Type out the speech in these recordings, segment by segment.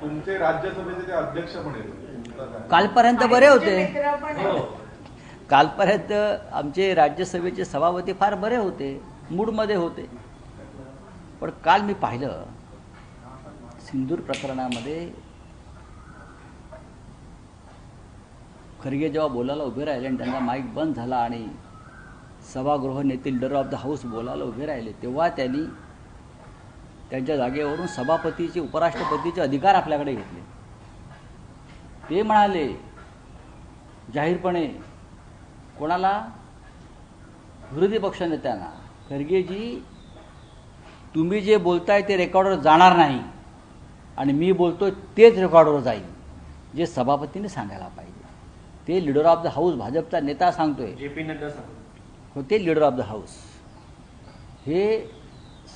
तुमचे राज्यसभेचे ते अध्यक्ष पण आहेत? कालपर्यंत बरे होते. आहेत. कालपर्यंत आमचे राज्यसभेचे सभापती फार बरे होते. मूडमध्ये होते. पण काल मी पाहिलं सिंदूर प्रकरणामध्ये खरगे जेव्हा बोलायला उभे राहिले आणि त्यांचा माईक बंद झाला आणि सभागृह नेते लीडर ऑफ द हाऊस बोलायला उभे राहिले तेव्हा त्यांनी त्यांच्या जागेवरून सभापतीचे उपराष्ट्रपतीचे अधिकार आपल्याकडे घेतले. ते म्हणाले जाहीरपणे कोणाला? विरोधी पक्षनेत्यांना खरगेजी तुम्ही जे बोलताय ते रेकॉर्डवर जाणार नाही. आणि मी बोलतोय तेच रेकॉर्डवर जाईल जे सभापतीने सांगायला पाहिजे. ते लीडर ऑफ द हाऊस भाजपचा नेता सांगतोय. जे पी नड्डा सांगतो होते लीडर ऑफ द हाऊस. हे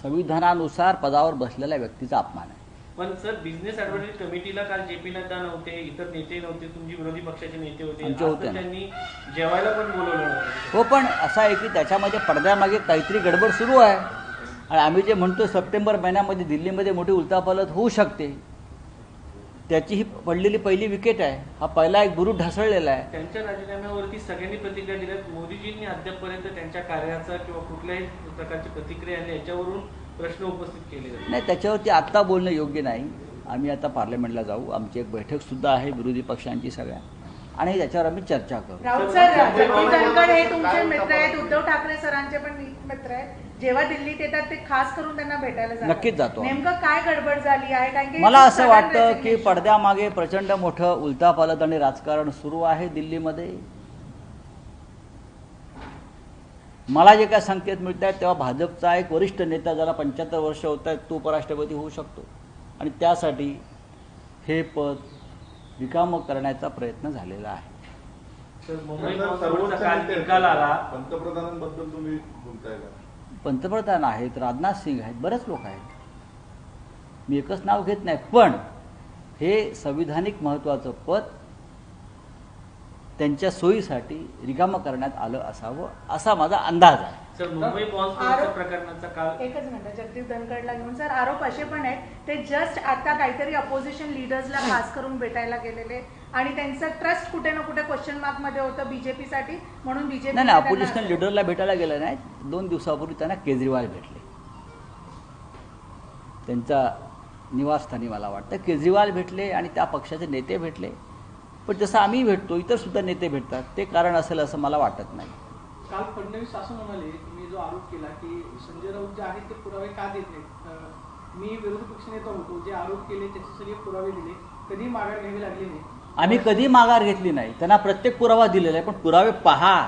संविधानानुसार पदावर बसलेल्या व्यक्तीचा अपमान आहे. पण सर बिझनेस ऍडव्हायझरी कमिटीला काल जे पी नड्डा नव्हते इतर नेते नव्हते तुमचे विरोधी पक्षाचे नेते होते. होते. त्यांनी जेवायला पण बोलवलं हो पण असं आहे की त्याच्यामध्ये पडद्यामागे काहीतरी गडबड सुरू आहे. आणि आम्ही जे म्हणतो सप्टेंबर महिन्यामध्ये दिल्लीमध्ये मोठी उलथापालथ होऊ शकते. त्याची ही पडलेली पहिली विकेट आहे. हा पहिला एक बुरुट ढासळलेला आहे. त्यांच्या राजीनाम्यावरती सगळ्यांनी प्रतिक्रिया दिल्यात मोदीजींनी अद्यापपर्यंत त्यांच्या कार्याचा किंवा कुठल्याही प्रकारची प्रतिक्रिया आली याच्यावरून प्रश्न उपस्थित केले. नाही त्याच्यावरती आत्ता बोलणं योग्य नाही. आम्ही आता पार्लमेंटला जाऊ. आमची एक बैठकसुद्धा आहे विरोधी पक्षांची सगळ्या. आणि त्याच्यावर आम्ही चर्चा करू. राऊत सर जगदीप धनखड हे तुमचे मित्र आहेत उद्धव ठाकरे सरांचे पण मित्र आहेत. जेव्हा दिल्लीत येतात ते खास करून त्यांना भेटायला जातात. नक्कीच जातो. नेमकं काय गडबड झाली आहे? कारण की मला असं वाटतं की resignation- पडद्यामागे प्रचंड मोठं उलथापालथ आणि राजकारण सुरू आहे दिल्लीमध्ये. मला जे काय संकेत मिळत आहेत तेव्हा भाजपचा एक वरिष्ठ नेता ज्याला पंच्याहत्तर वर्ष होत आहेत तो उपराष्ट्रपती होऊ शकतो. आणि त्यासाठी हे पद रिकामं करण्याचा प्रयत्न झालेला आहे. पंतप्रधानांबद्दल तुम्ही पंतप्रधान आहेत राजनाथ सिंग आहेत बरेच लोक आहेत. मी एकच नाव घेत नाही पण हे संविधानिक महत्त्वाचं पद त्यांच्या सोयीसाठी रिकामं करण्यात आलं असावं असा माझा अंदाज आहे. सर मुंबई बॉम्ब आरोप- प्रकरणाचा काल एकच मिनिट जगदीप धनखडला घेऊन. सर आरोप असे पण आहेत ते जस्ट आता काहीतरी अपोजिशन लिडर्सला खास करून भेटायला गेलेले आणि त्यांचं ट्रस्ट कुठे ना कुठे क्वेश्चन मार्कमध्ये होतं बीजेपीसाठी म्हणून बीजेपी नाही नाही अपोजिशनल लिडरला भेटायला गेलं नाही. दोन दिवसापूर्वी त्यांना केजरीवाल भेटले. त्यांच्या निवासस्थानी मला वाटतं. केजरीवाल भेटले आणि त्या पक्षाचे नेते भेटले. पण जसं आम्ही भेटतो इतर सुद्धा नेते भेटतात. ते कारण असेल असं मला वाटत नाही. काल फडणवीस असं म्हणाले तुम्ही जो आरोप केला की संजय राऊत जे आहेत ते पुरावे का देत नाहीत? अं, मी विरोधी पक्षनेता होतो जे आरोप केले त्याचे सगळे पुरावे दिले. कधी माघार घ्यावी लागली नाही? आम्ही कधी माघार घेतली नाही. त्यांना प्रत्येक पुरावा दिलेला आहे पण पुरावे पहा.